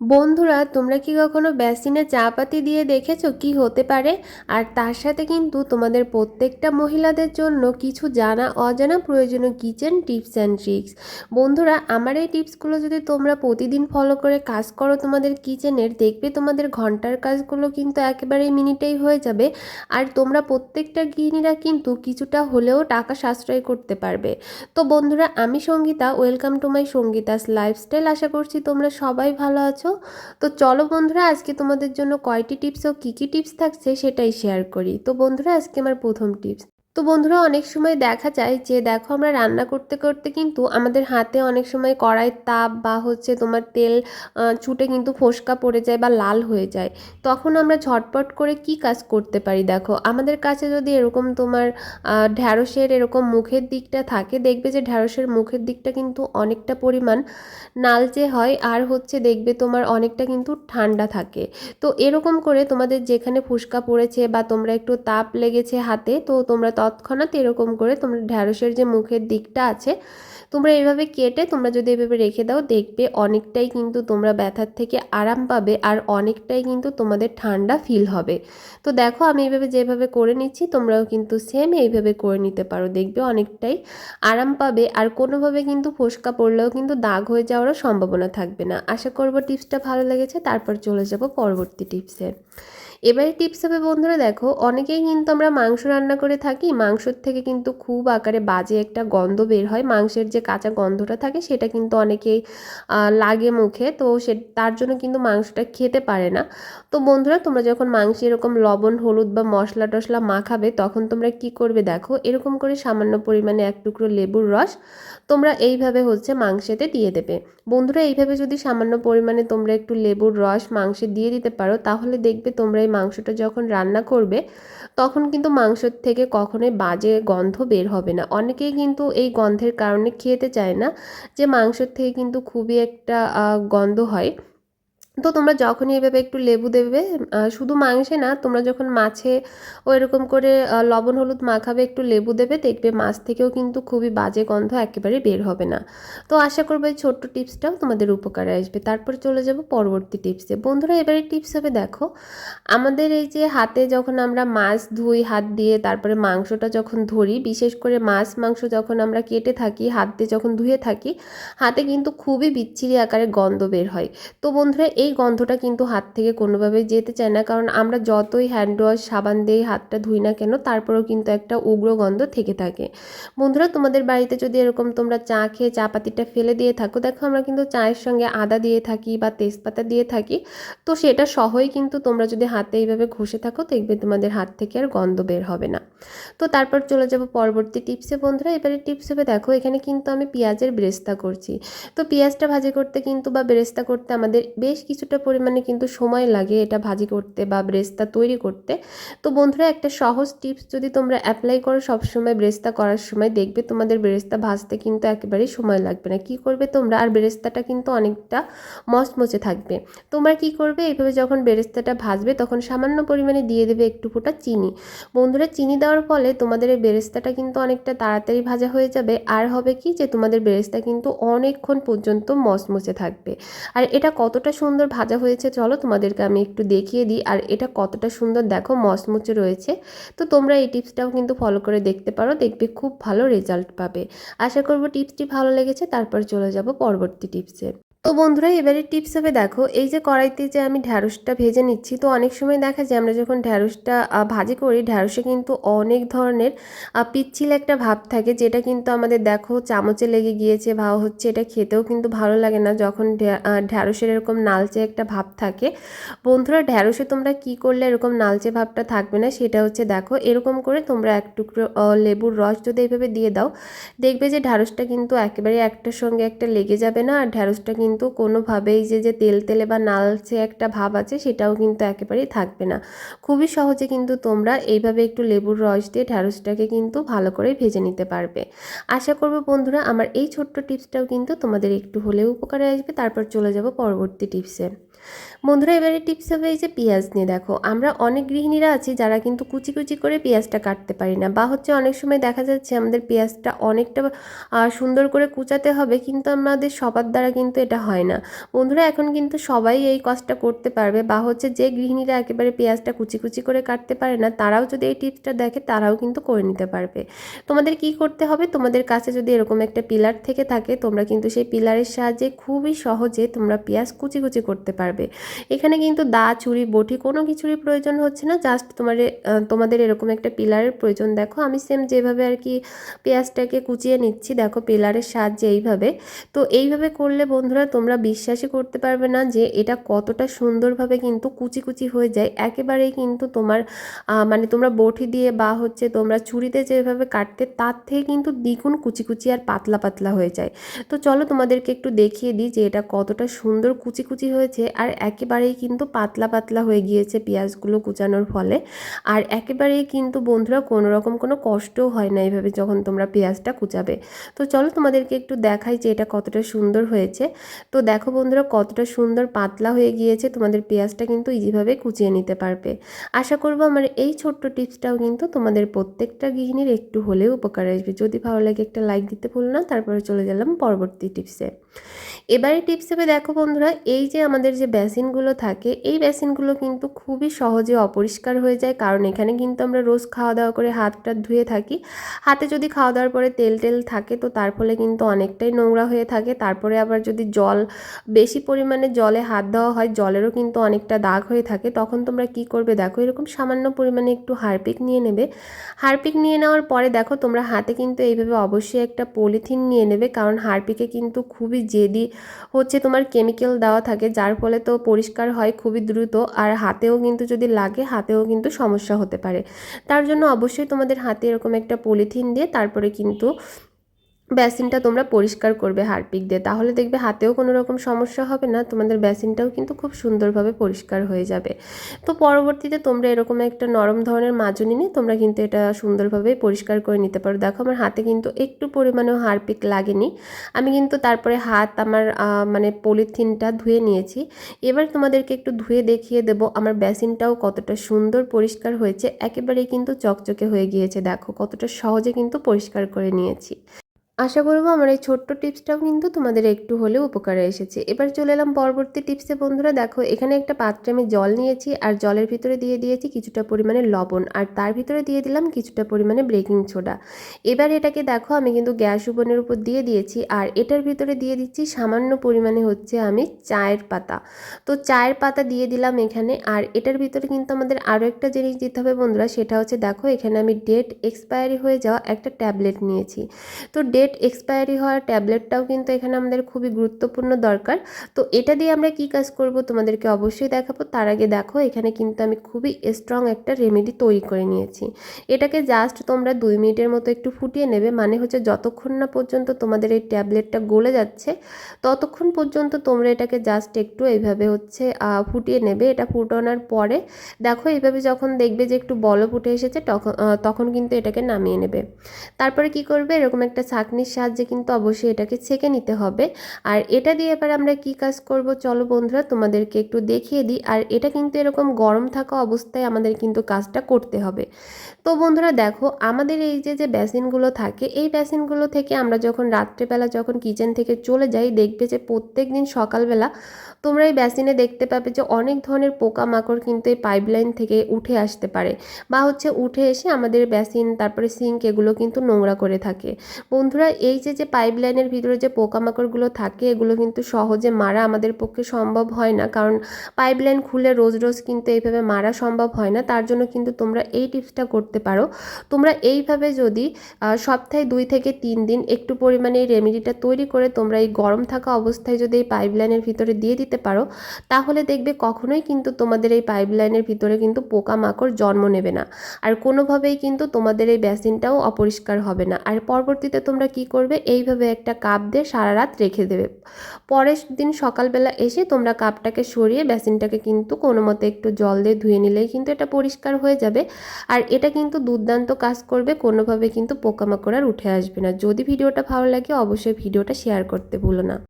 বন্ধুরা, তোমরা কি কখনো বেসিনে চা পাতি দিয়ে দেখেছ কি হতে পারে? আর তার সাথে কিন্তু তোমাদের প্রত্যেকটা মহিলাদের জন্য কিছু জানা, অজানা প্রয়োজনীয় কিচেন টিপস অ্যান্ড ট্রিক্স। বন্ধুরা, আমার এই টিপসগুলো যদি তোমরা প্রতিদিন ফলো করে কাজ করো তোমাদের কিচেনের, দেখবে তোমাদের ঘণ্টার কাজগুলো কিন্তু একেবারে মিনিটেই হয়ে যাবে। আর তোমরা প্রত্যেকটা গৃহিণীরা কিন্তু কিছুটা হলেও টাকা সাশ্রয় করতে পারবে। তো বন্ধুরা, আমি Sangeeta, welcome to my Sangeeta's lifestyle. আশা করছি তোমরা সবাই ভালো আছো। তো চলো বন্ধুরা, আজকে তোমাদের জন্য কয়টি টিপস ও কী কী টিপস থাকছে সেটাই শেয়ার করি। তো বন্ধুরা, আজকে আমার প্রথম টিপস তো বন্ধুরা, অনেক সময় দেখা যায় যে, দেখো আমরা রান্না করতে করতে কিন্তু আমাদের হাতে অনেক সময় কড়াইয়ের তাপ বা হচ্ছে তোমার তেল ছুটে কিন্তু ফোসকা পড়ে যায় বা লাল হয়ে যায়। তখন আমরা ঝটপট করে কি কাজ করতে পারি দেখো? আমাদের কাছে যদি এরকম তোমার ঢ্যাঁড়সের এরকম মুখের দিকটা থাকে, দেখবে যে ঢ্যাঁড়সের মুখের দিকটা কিন্তু অনেকটা পরিমাণ নালচে হয় আর হচ্ছে দেখবে তোমার অনেকটা কিন্তু ঠান্ডা থাকে। তো এরকম করে তোমাদের যেখানে ফুসকা পড়েছে বা তোমরা একটু তাপ লেগেছে হাতে, তো তোমরা তৎক্ষণাৎ এরকম করে তোমরা ঢ্যাঁড়সের যে মুখের দিকটা আছে, তোমরা এইভাবে কেটে তোমরা যদি এভাবে রেখে দাও, দেখবে অনেকটাই কিন্তু তোমরা ব্যথার থেকে আরাম পাবে আর অনেকটাই কিন্তু তোমাদের ঠান্ডা ফিল হবে। তো দেখো আমি এইভাবে যেভাবে করে নিচ্ছি, তোমরাও কিন্তু সেম এইভাবে করে নিতে পারো, দেখবে অনেকটাই আরাম পাবে আর কোনোভাবে কিন্তু ফোসকা পড়লেও কিন্তু দাগ হয়ে যাওয়ারও সম্ভাবনা থাকবে না। আশা করব টিপসটা ভালো লেগেছে, তারপর চলে যাব পরবর্তী টিপসে। এবারে টিপস হবে বন্ধুরা, দেখো, অনেকেই কিন্তু আমরা মাংস রান্না করে থাকি, মাংসর থেকে কিন্তু খুব আকারে বাজে একটা গন্ধ বের হয়, মাংসের যে কাঁচা গন্ধটা থাকে সেটা কিন্তু অনেকেই লাগে মুখে, তো সে, তার জন্য কিন্তু মাংসটা খেতে পারে না। তো বন্ধুরা, তোমরা যখন মাংসে এরকম লবণ, হলুদ বা মশলা টশলা মাখাবে, তখন তোমরা কি করবে দেখো, এরকম করে সামান্য পরিমাণে এক টুকরো লেবুর রস তোমরা এইভাবে হচ্ছে মাংসেতে দিয়ে দেবে। বন্ধুরা, এইভাবে যদি সামান্য পরিমাণে তোমরা একটু লেবুর রস মাংসে দিয়ে দিতে পারো, তাহলে দেখবে তোমরা মাংসটা যখন রান্না করবে, তখন কিন্তু মাংসর থেকে কখনোই বাজে গন্ধ বের হবে না। অনেকেই কিন্তু এই গন্ধের কারণে খেতে চায় না যে মাংসর থেকে কিন্তু খুবই একটা গন্ধ হয়। তো তোমরা যখনই এভাবে একটু লেবু দেবে শুধু মাংসে না, তোমরা যখন মাছে ও এরকম করে লবণ হলুদ মাখাবে, একটু লেবু দেবে, দেখবে মাছ থেকেও কিন্তু খুবই বাজে গন্ধ একেবারে বের হবে না। তো আশা করব এই ছোট্ট টিপসটাও তোমাদের উপকারে আসবে। তারপর চলে যাব পরবর্তী টিপসে। বন্ধুরা, এবারে টিপস হবে, দেখো, আমাদের এই যে হাতে যখন আমরা মাছ ধুই, হাত দিয়ে তারপরে মাংসটা যখন ধরি, বিশেষ করে মাছ মাংস যখন আমরা কেটে থাকি, হাত দিয়ে যখন ধুয়ে থাকি, হাতে কিন্তু খুবই বিচ্ছিরি আকারে গন্ধ বের হয়। তো বন্ধুরা, এই গন্ধটা কিন্তু হাত থেকে কোনোভাবেই যেতে চায় না। কারণ আমরা যতই হ্যান্ড ওয়াশ সাবান দিয়ে হাতটা ধুই না কেন, তারপরেও কিন্তু একটা উগ্র গন্ধ থেকে থাকে। বন্ধুরা, তোমাদের বাড়িতে যদি এরকম তোমরা চা খেয়ে চা পাতিটা ফেলে দিয়ে থাকো, দেখো আমরা কিন্তু চায়ের সঙ্গে আদা দিয়ে থাকি বা তেজপাতা দিয়ে থাকি। তো সেটা সহই কিন্তু তোমরা যদি হাতে এইভাবে ঘষে থাকো, দেখবে তোমাদের হাত থেকে আর গন্ধ বের হবে না। তো তারপর চলে যাব পরবর্তী টিপসে। বন্ধুরা, এবারে টিপস হবে দেখো, এখানে কিন্তু আমি পেঁয়াজের ব্রেস্তা করছি। তো পেঁয়াজটা ভাজি করতে কিন্তু বা ব্রেস্তা করতে আমাদের বেশ কিছুটা পরিমাণে কিন্তু সময় লাগে এটা ভাজি করতে বা ব্রেস্তা তৈরি করতে। তো বন্ধুরা, একটা সহজ টিপস যদি তোমরা অ্যাপ্লাই করো সবসময় ব্রেস্তা করার সময়, দেখবে তোমাদের ব্রেস্তা ভাজতে কিন্তু একেবারেই সময় লাগবে না। কি করবে তোমরা? আর ব্রেস্তাটা কিন্তু অনেকটা মচমচে থাকবে। তোমরা কি করবে? এইভাবে যখন বেরেস্তাটা ভাজবে, তখন সামান্য পরিমাণে দিয়ে দেবে একটু ফোঁটা চিনি। বন্ধুরা, চিনি দেওয়ার ফলে তোমাদের এই বেরেস্তাটা কিন্তু অনেকটা তাড়াতাড়ি ভাজা হয়ে যাবে। আর হবে কি? যে তোমাদের বেরেস্তা কিন্তু অনেকক্ষণ পর্যন্ত মচমচে থাকবে। আর এটা কতটা সুন্দর ভাজা হয়েছে, চলো তোমাদেরকে আমি একটু দেখিয়ে দিই। আর এটা কতটা সুন্দর দেখো, মচমচে রয়েছে। তো তোমরা এই টিপসটাও কিন্তু ফলো করে দেখতে পারো, দেখবে খুব ভালো রেজাল্ট পাবে। আশা করব টিপসটি ভালো লেগেছে, তারপর চলে যাব পরবর্তী টিপসে। তো বন্ধুরা, এবারে টিপস হবে দেখো, এই যে কড়াইতে যে আমি ঢ্যাঁড়সটা ভেজে নিচ্ছি, তো অনেক সময় দেখা যায় আমরা যখন ঢ্যাঁড়সটা ভাজি করি, ঢ্যাঁড়সে কিন্তু অনেক ধরনের পিচ্ছিল একটা ভাব থাকে, যেটা কিন্তু আমাদের দেখো চামচে লেগে গিয়েছে ভাব হচ্ছে এটা খেতেও কিন্তু ভালো লাগে না যখন ঢ্যা- ঢ্যাঁড়সের এরকম নালচে একটা ভাব থাকে। বন্ধুরা, ঢ্যাঁড়সে তোমরা কি করলে এরকম নালচে ভাবটা থাকবে না, সেটা হচ্ছে দেখো, এরকম করে তোমরা এক টুকরো লেবুর রস যদি এইভাবে দিয়ে দাও, দেখবে যে ঢ্যাঁড়সটা কিন্তু একেবারে একটার সঙ্গে একটা লেগে যাবে না, আর ঢ্যাঁড়সটা কিন্তু কোনোভাবেই যে যে তেল তেলে বা নালচে একটা ভাব আছে সেটাও কিন্তু একেবারেই থাকবে না। খুবই সহজে কিন্তু তোমরা এইভাবে একটু লেবুর রস দিয়ে ঢ্যাঁড়সটাকে কিন্তু ভালো করে ভেজে নিতে পারবে। আশা করব বন্ধুরা আমার এই ছোট্ট টিপসটাও কিন্তু তোমাদের একটু হলেও উপকারে আসবে। তারপর চলে যাব পরবর্তী টিপসে। বন্ধুরা, এবারে টিপস হবে এই যে পেঁয়াজ নিয়ে। দেখো, আমরা অনেক গৃহিণীরা আছি যারা কিন্তু কুচি কুচি করে পেঁয়াজটা কাটতে পারি না বা হচ্ছে অনেক সময় দেখা যাচ্ছে আমাদের পেঁয়াজটা অনেকটা সুন্দর করে কুচাতে হবে কিন্তু আমাদের সবার দ্বারা কিন্তু এটা হয় না। বন্ধুরা, এখন কিন্তু সবাই এই কাজটা করতে পারবে বা হচ্ছে যে গৃহিণীরা একেবারে পেঁয়াজটা কুচি কুচি করে কাটতে পারে না, তারাও যদি এই টিপসটা দেখে তারাও কিন্তু করে নিতে পারবে। তোমাদের কি করতে হবে? তোমাদের কাছে যদি এরকম একটা পিলার থেকে থাকে, তোমরা কিন্তু সেই পিলারের সাহায্যে খুবই সহজে তোমরা পেঁয়াজ কুচি কুচি করতে পারবে। এখানে কিন্তু দা ছুরি বটি কোনো কিছুরই প্রয়োজন হচ্ছে না। জাস্ট তোমার তোমাদের এরকম একটা পিলারের প্রয়োজন। দেখো, আমি সেম যেভাবে আর কি পেঁয়াজটাকে কুচিয়ে নিচ্ছি, দেখো পিলারের সাহায্যে এইভাবে। তো এইভাবে করলে বন্ধুরা তোমরা বিশ্বাসই করতে পারবে না যে এটা কতটা সুন্দরভাবে কিন্তু কুচি কুচি হয়ে যায়। একেবারেই কিন্তু তোমার মানে তোমরা বটি দিয়ে বা হচ্ছে তোমরা ছুরিতে যেভাবে কাটতে, তার থেকে কিন্তু দ্বিগুণ কুচি কুচি আর পাতলা পাতলা হয়ে যায়। তো চলো তোমাদেরকে একটু দেখিয়ে দিই যে এটা কতটা সুন্দর কুচি কুচি হয়েছে। আর একেবারেই কিন্তু পাতলা পাতলা হয়ে গিয়েছে পেঁয়াজগুলো কুচানোর ফলে। আর একেবারেই কিন্তু বন্ধুরা কোনো রকম কোনো কষ্টও হয় না এইভাবে যখন তোমরা পেঁয়াজটা কুচাবে। তো চলো তোমাদেরকে একটু দেখাই যে এটা কতটা সুন্দর হয়েছে। তো দেখো বন্ধুরা কতটা সুন্দর পাতলা হয়ে গিয়েছে, তোমাদের পেঁয়াজটা কিন্তু ইজিভাবে কুচিয়ে নিতে পারবে। আশা করব আমার এই ছোট্ট টিপসটাও কিন্তু তোমাদের প্রত্যেকটা গৃহিণীর একটু হলেও উপকার আসবে। যদি ভালো লাগে একটা লাইক দিতে ভুল না, তারপরে চলে গেলাম পরবর্তী টিপসে। এবারে টিপস হিসেবে দেখো বন্ধুরা, এই যে আমাদের যে বেসিনগুলো থাকে, এই বেসিনগুলো কিন্তু খুবই সহজে অপরিষ্কার হয়ে যায়। কারণ এখানে কিন্তু আমরা রোজ খাওয়া দাওয়া করে হাতটা ধুয়ে থাকি। হাতে যদি খাওয়া দাওয়ার পরে তেল টেল থাকে, তো তার ফলে কিন্তু অনেকটাই নোংরা হয়ে থাকে। তারপরে আবার যদি জল, বেশি পরিমাণে জলে হাত দেওয়া হয়, জলেরও কিন্তু অনেকটা দাগ হয়ে থাকে। তখন তোমরা কি করবে দেখো, এরকম সামান্য পরিমাণে একটু হারপিক নিয়ে নেবে। হারপিক নিয়ে নেওয়ার পরে দেখো, তোমরা হাতে কিন্তু এইভাবে অবশ্যই একটা পলিথিন নিয়ে নেবে। কারণ হারপিকে কিন্তু খুবই জেদি হচ্ছে তোমার কেমিক্যাল দেওয়া থাকে, যার ফলে তো পরিষ্কার হয় খুবই দ্রুত, আর হাতেও কিন্তু যদি লাগে, হাতেও কিন্তু সমস্যা হতে পারে। তার জন্য অবশ্যই তোমাদের হাতে এরকম একটা পলিথিন দিয়ে তারপরে কিন্তু বেসিনটা তোমরা পরিষ্কার করবে হারপিক দিয়ে। তাহলে দেখবে হাতেও কোনো রকম সমস্যা হবে না, তোমাদের বেসিনটাও কিন্তু খুব সুন্দরভাবে পরিষ্কার হয়ে যাবে। তো পরবর্তীতে তোমরা এরকম একটা নরম ধরনের মাজনি নিয়ে তোমরা কিন্তু এটা সুন্দরভাবে পরিষ্কার করে নিতে পারো। দেখো আমার হাতে কিন্তু একটু পরিমাণেও হারপিক লাগেনি। আমি কিন্তু তারপরে হাত আমার মানে পলিথিনটা ধুয়ে নিয়েছি। এবার তোমাদেরকে একটু ধুয়ে দেখিয়ে দেব আমার বেসিনটাও কতটা সুন্দর পরিষ্কার হয়েছে। একেবারেই কিন্তু চকচকে হয়ে গিয়েছে, দেখো কতটা সহজে কিন্তু পরিষ্কার করে নিয়েছি। আশা করব আমার এই ছোট্ট টিপসটাও কিন্তু তোমাদের একটু হলেও উপকারে এসেছে। এবার চলে এলাম পরবর্তী টিপসে বন্ধুরা, দেখো এখানে একটা পাত্রে আমি জল নিয়েছি আর জলের ভিতরে দিয়ে দিয়েছি কিছুটা পরিমাণে লবণ আর তার ভিতরে দিয়ে দিলাম কিছুটা পরিমাণে বেকিং সোডা এবার এটাকে দেখো আমি কিন্তু গ্যাস উবনের উপর দিয়ে দিয়েছি আর এটার ভিতরে দিয়ে দিচ্ছি সামান্য পরিমাণে হচ্ছে আমি চায়ের পাতা। তো চায়ের পাতা দিয়ে দিলাম এখানে আর এটার ভিতরে কিন্তু আমাদের আরও একটা জিনিস দিতে হবে বন্ধুরা, সেটা হচ্ছে দেখো এখানে আমি ডেট এক্সপায়ারি হয়ে যাওয়া একটা ট্যাবলেট নিয়েছি। তো ডেট ডেট এক্সপায়ারি হওয়ার ট্যাবলেটটাও কিন্তু এখানে আমাদের খুবই গুরুত্বপূর্ণ দরকার। তো এটা দিয়ে আমরা কি কাজ করব তোমাদেরকে অবশ্যই দেখাবো। তার আগে দেখো, এখানে কিন্তু আমি খুবই স্ট্রং একটা রেমেডি তৈরি করে নিয়েছি। এটাকে জাস্ট তোমরা দুই মিনিটের মতো একটু ফুটিয়ে নেবে। মানে হচ্ছে যতক্ষণ না পর্যন্ত তোমাদের এই ট্যাবলেটটা গলে যাচ্ছে, ততক্ষণ পর্যন্ত তোমরা এটাকে জাস্ট একটু এইভাবে হচ্ছে ফুটিয়ে নেবে। এটা ফুটানোর পরে দেখো, এইভাবে যখন দেখবে যে একটু বল ফুটে এসেছে তখন তখন কিন্তু এটাকে নামিয়ে নেবে। তারপরে কি করবে? এরকম একটা ছাকনি ছাঁকনির সাহায্যে কিন্তু অবশ্যই এটাকে ছেঁকে নিতে হবে। আর এটা দিয়ে এবার আমরা কি কাজ করব? চলো বন্ধুরা, তোমাদেরকে একটু দেখিয়ে দিই। আর এটা কিন্তু এরকম গরম থাকা অবস্থায় আমাদের কিন্তু কাজটা করতে হবে। তো বন্ধুরা, দেখো, আমাদের এই যে যে বেসিনগুলো থাকে, এই বেসিনগুলো থেকে আমরা যখন রাত্রেবেলা যখন কিচেন থেকে চলে যাই, দেখবে যে প্রত্যেক দিন সকালবেলা তোমরা এই বেসিনে দেখতে পাবে যে অনেক ধরনের পোকামাকড় কিন্তু এই পাইপলাইন থেকে উঠে আসতে পারে বা হচ্ছে উঠে এসে আমাদের বেসিন, তারপরে সিঙ্ক এগুলো কিন্তু নোংরা করে থাকে। বন্ধুরা, এই যে যে পাইপলাইনের ভিতরে যে পোকামাকড়গুলো থাকে, এগুলো কিন্তু সহজে মারা আমাদের পক্ষে সম্ভব হয় না। কারণ পাইপলাইন খুলে রোজ রোজ কিন্তু এইভাবে মারা সম্ভব হয় না। তার জন্য কিন্তু তোমরা এই টিপসটা করতে পারো। তোমরা এইভাবে যদি সপ্তাহে দুই থেকে তিন দিন একটু পরিমাণে এই রেমেডিটা তৈরি করে তোমরা এই গরম থাকা অবস্থায় যদি এই পাইপলাইনের ভিতরে দিয়ে দিতে পারো, তাহলে দেখবে কখনোই কিন্তু তোমাদের এই পাইপলাইনের ভিতরে কিন্তু পোকামাকড় জন্ম নেবে না। আর কোনোভাবেই কিন্তু তোমাদের এই বেসিনটাও অপরিষ্কার হবে না। আর পরবর্তীতে তোমরা কি করবে? এইভাবে একটা কাপ দিয়ে সারা রাত রেখে দেবে। পরের দিন সকালবেলা এসে তোমরা কাপটাকে সরিয়ে বেসিনটাকে কিন্তু কোনো মতে একটু জল দিয়ে ধুয়ে নিলেই কিন্তু এটা পরিষ্কার হয়ে যাবে। আর এটা কিন্তু দুর্দান্ত কাজ করবে, কোনোভাবে কিন্তু পোকামাকড় আর উঠে আসবে না। যদি ভিডিওটা ভালো লাগে, অবশ্যই ভিডিওটা শেয়ার করতে ভুলো না।